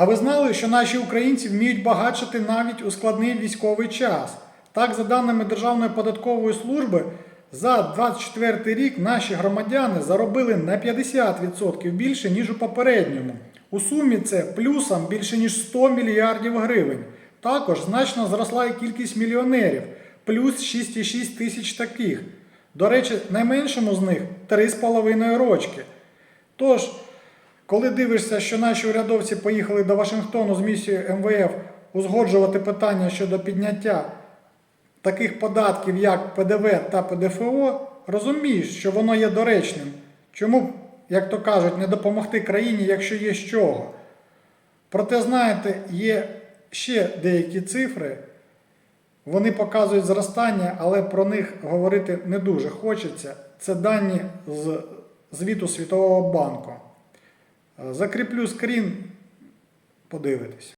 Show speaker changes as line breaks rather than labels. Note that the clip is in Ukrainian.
А ви знали, що наші українці вміють багатшати навіть у складний військовий час? Так, за даними Державної податкової служби, за 24 рік наші громадяни заробили на 50% більше, ніж у попередньому. У сумі це плюсом більше ніж 100 мільярдів гривень. Також значно зросла і кількість мільйонерів, плюс 6,6 тисяч таких. До речі, найменшому з них 3,5 рочки. Тож, коли дивишся, що наші урядовці поїхали до Вашингтону з місією МВФ узгоджувати питання щодо підняття таких податків, як ПДВ та ПДФО, розумієш, що воно є доречним. Чому, як то кажуть, не допомогти країні, якщо є з чого? Проте, знаєте, є ще деякі цифри, вони показують зростання, але про них говорити не дуже хочеться. Це дані з звіту Світового банку. Закріплю скрін, подивитись.